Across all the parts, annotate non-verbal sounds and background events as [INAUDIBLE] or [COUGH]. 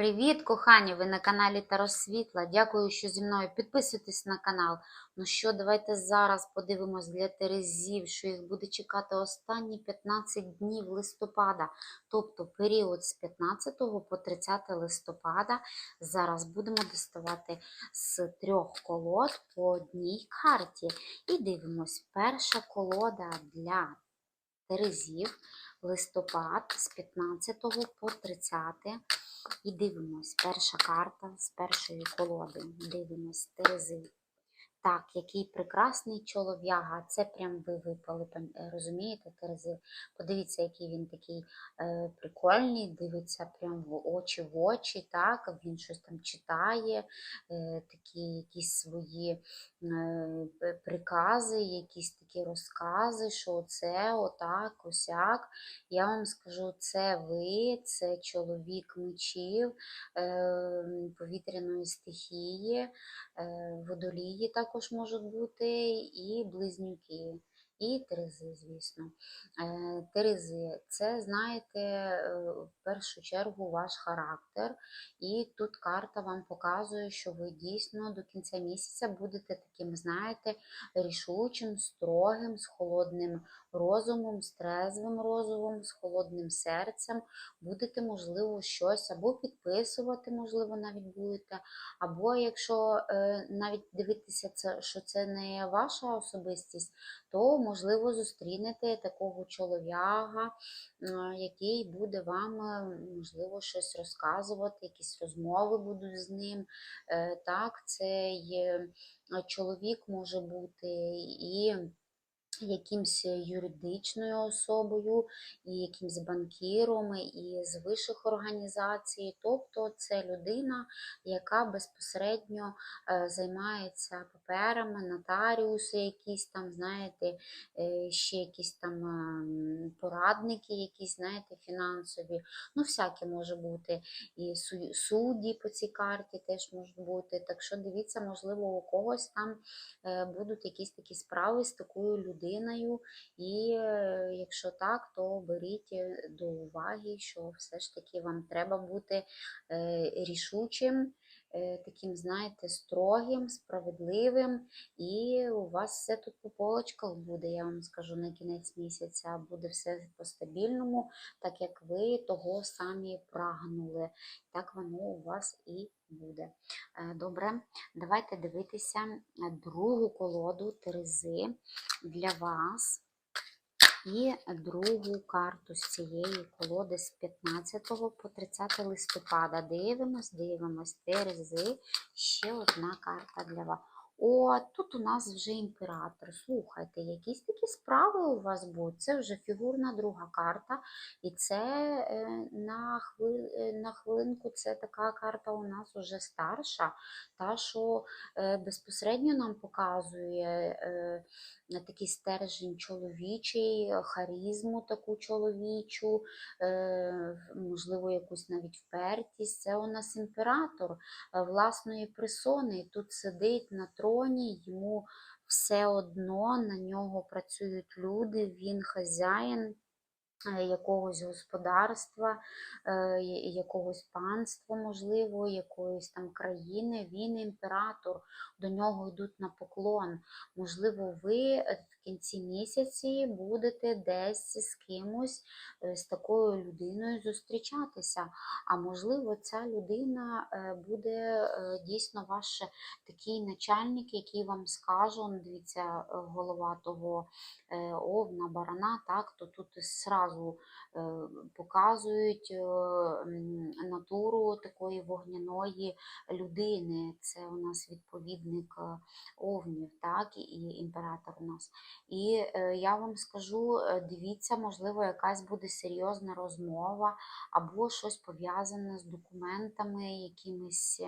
Привіт, кохані! Ви на каналі Тарос Світла. Дякую, що зі мною. Підписуйтесь на канал. Ну що, давайте зараз подивимось для Терезів, що їх буде чекати останні 15 днів листопада, тобто період з 15 по 30 листопада. Зараз будемо доставати з трьох колод по одній карті. І дивимось, перша колода для Терезів, листопад з 15 по 30. І дивимось, перша карта з першої колоди. Дивимось, Терези. Так, який прекрасний чолов'яга. Це прям ви випали, е, розумієте, Терези? Подивіться, який він такий е, прикольний, дивиться прям в очі в очі, так, він щось там читає, е, такі якісь свої е, прикази, якісь такі розкази, що це, отак, осяк. Я вам скажу, це ви, це чоловік мечів, е, повітряної стихії, е, водолії також можуть бути, і близнюки. І Терези, звісно. Е, Терези, це, знаєте, е, в першу чергу ваш характер. І тут карта вам показує, що ви дійсно до кінця місяця будете таким, знаєте, рішучим, строгим, з холодним розумом, з трезвим розумом, з холодним серцем. Будете, можливо, щось або підписувати, можливо, навіть будете, або якщо е, навіть дивитися, це, що це не ваша особистість, то, можливо, зустрінете такого чолов'яга, е, який буде вам, е, можливо, щось розказувати, якісь розмови будуть з ним. Е, Так, цей е, чоловік може бути і якимсь юридичною особою, і якимсь банкіром, і з вищих організацій. Тобто це людина, яка безпосередньо е, займається паперами, нотаріуси, якісь там, знаєте, е, ще якісь там порадники, якісь, знаєте, фінансові. Ну, всяке може бути. І судді по цій карті теж можуть бути. Так що дивіться, можливо, у когось там е, будуть якісь такі справи з такою людиною. І е, якщо так, то беріть е, до уваги, що все ж таки вам треба бути е, рішучим, таким, знаєте, строгим, справедливим, і у вас все тут по полочках буде, я вам скажу на кінець місяця, буде все по стабільному, так як ви того самі прагнули. Так воно у вас і буде. Е, Добре, давайте дивитися е, другу колоду Терези для вас. І другу карту з цієї колоди з 15 по 30 листопада. Дивимось, дивимось, Терези. Ще одна карта для вас. О, тут у нас вже імператор. Слухайте, якісь такі справи у вас будуть. Це вже фігурна друга карта. І це е, на, хвили, е, на хвилинку це така карта у нас уже старша, та що е, безпосередньо нам показує такий стержень чоловічий, харізму таку чоловічу, можливо, якусь навіть впертість. Це у нас імператор власної персони. Тут сидить на троні, йому все одно на нього працюють люди, він хазяїн. е, Якогось господарства, е, якогось панства, можливо, якоїсь там країни, він імператор, до нього йдуть на поклон. Можливо, ви кінці місяці будете десь з кимось, е, з такою людиною зустрічатися. А можливо, ця людина е, буде е, дійсно ваш такий начальник, який вам скаже, дивіться, голова того овна, барана, так, то тут зразу показують такої вогняної людини. Це у нас відповідник е, овнів, так, і імператор у нас. І е, я вам скажу, е, дивіться, можливо, якась буде серйозна розмова або щось пов'язане з документами, якимись,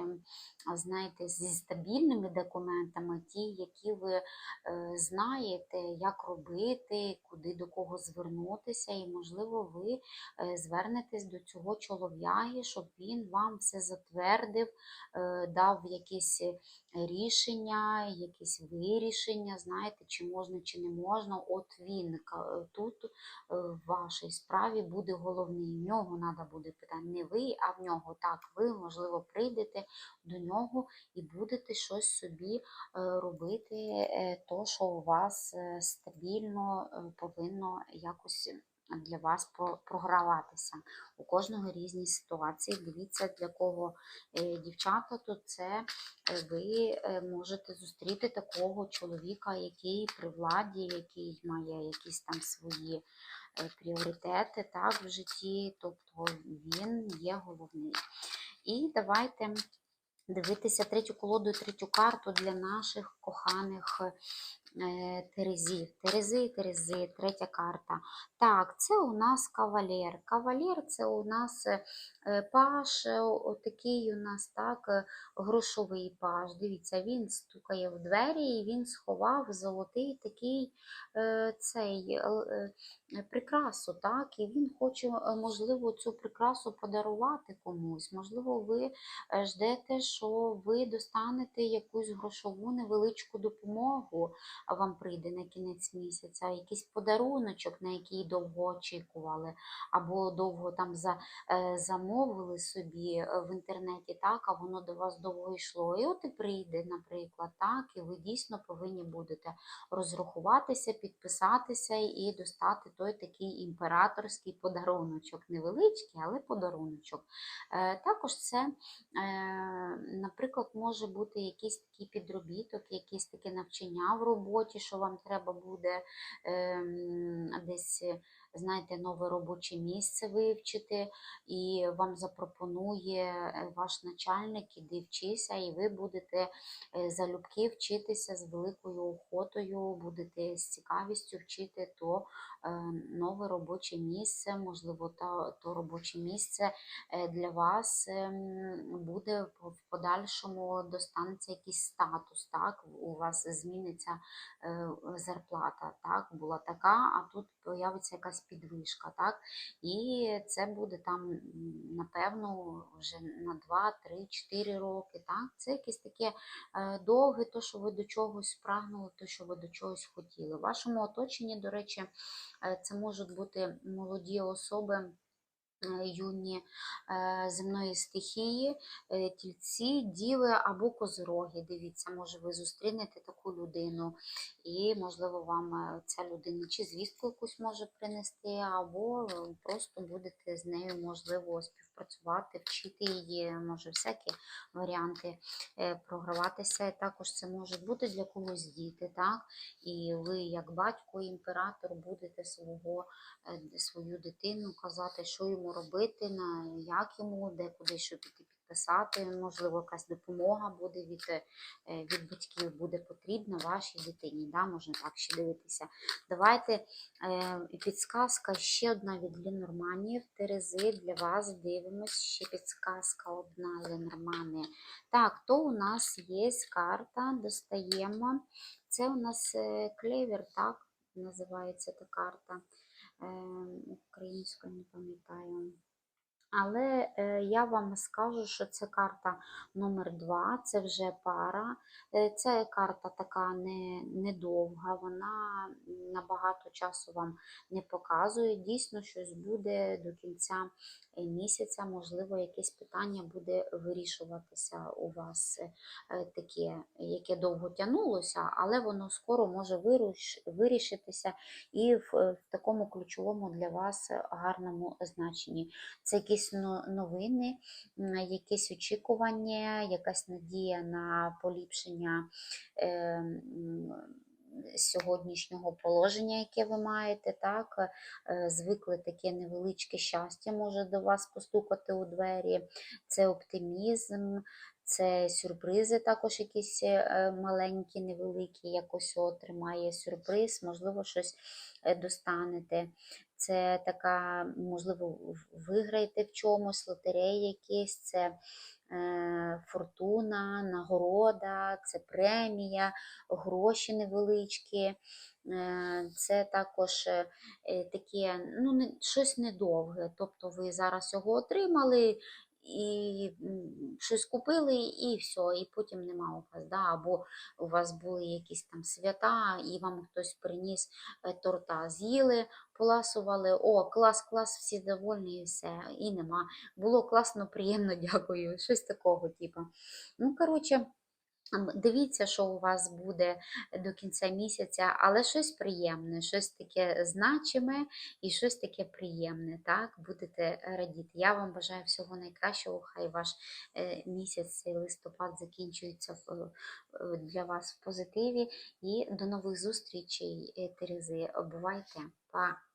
знаєте, зі стабільними документами, ті, які ви знаєте, як робити, куди до кого звернутися, і, можливо, ви звернетесь до цього чолов'яги, щоб він вам все все затвердив, е, дав якісь е, рішення, якісь вирішення, знаєте, чи можна, чи не можна. От він тут е, в вашій справі буде головний. В нього треба буде питання. Не ви, а в нього. Так, ви, можливо, прийдете до нього і будете щось собі робити, то, що у вас стабільно повинно якось для вас програватися. У кожного різні ситуації. Дивіться, для кого е, дівчата, то це е, ви е, можете зустріти такого чоловіка, який при владі, який має якісь там свої пріоритети так, в житті, тобто він є головний. І давайте дивитися третю колоду і третю карту для наших коханих е, Терезів. Терези, Терези, третя карта. Так, це у нас кавалер. Кавалер це у нас е, е, паш, отакий у нас так, грошовий паш. Дивіться, він стукає в двері і він сховав золотий такий цей прикрасу, так, і він хоче, можливо, цю прикрасу подарувати комусь. Можливо, ви ждете, що ви достанете якусь грошову невеличку допомогу, а вам прийде на кінець місяця, якийсь подаруночок, на який довго очікували, або довго там за, е, замовили собі е, в інтернеті, так, а воно до вас довго йшло. І от і прийде, наприклад, так, і ви дійсно повинні будете розрахуватися, підписатися і достати той такий імператорський подаруночок. Невеличкий, але подаруночок. Е, Також це, наприклад, може бути якийсь такий підробіток, якесь таке навчання в роботі, що вам треба буде ем, десь. Знаєте, нове робоче місце вивчити, і вам запропонує е, ваш начальник, іди вчися, і ви будете е, залюбки вчитися з великою охотою, будете з цікавістю вчити то е, нове робоче місце, можливо, то, то робоче місце для вас ем, буде в подальшому достанеться якийсь статус, так, у вас зміниться зарплата, так, була така, а тут появиться якась підвижка, так, і це буде там, напевно, вже на 2, 3, 4 роки, так, це якесь таке е, довге, то, що ви до чогось прагнули, то, що ви до чогось хотіли. В вашому оточенні, до речі, е, це можуть бути молоді особи, юні е, земної стихії, е, тільці, діви або козороги. Дивіться, може ви зустрінете таку людину, і, можливо, вам е, ця людина чи звістку якусь може принести, або просто будете з нею, можливо, співпрацювати, вчити її, може, всякі варіанти е, програватися. Також це може бути для когось діти, так? І ви, як батько, імператор, будете свого е, свою дитину казати, що йому робити, на як йому, де куди що піти підписати. Можливо, якась допомога буде від, е, від батьків буде потрібна вашій дитині. Да? Можна так ще дивитися. Давайте е, підсказка ще одна від Ленорманів. Терези для вас дивимось. Ще підсказка одна Ленормани. Так, то у нас є карта, достаємо. Це у нас е, клевер, так? Називається та карта. Українською не пам'ятаю. Але е, я вам скажу, що це карта номер 2 це вже пара. Е, Ця карта така не, недовга, вона на багато часу вам не показує. Дійсно, щось буде до кінця е, місяця, можливо, якесь питання буде вирішуватися у вас таке, яке довго тягнулося, але воно скоро може вирішитися і в, в такому ключовому для вас гарному значенні. Це якісь но- новини, якісь очікування, якась надія на поліпшення е, сьогоднішнього положення, яке ви маєте, так, е, звикли таке невеличке щастя може до вас постукати у двері, це оптимізм, це сюрпризи також якісь е, маленькі, невеликі, якось отримає сюрприз, можливо, щось достанете. Це така, можливо, виграйте в чомусь, лотереї якісь, це е, фортуна, нагорода, це премія, гроші невеличкі. Е, Це також е, таке, ну, щось недовге. Тобто ви зараз його отримали, і щось купили, і все, і потім нема у вас. Да? Або у вас були якісь там свята, і вам хтось приніс е, торта, з'їли, поласували, о, клас, клас, всі довольні, і все, і нема. Було класно, приємно, [LAUGHS] дякую. Щось такого, типу. Ну, коротше. Дивіться, що у вас буде до кінця місяця, але щось приємне, щось таке значиме і щось таке приємне. Так, будете радіти. Я вам бажаю всього найкращого. Хай ваш е, місяць листопад закінчується е, для вас в позитиві. І до нових зустрічей, е, Терези. Бувайте, па!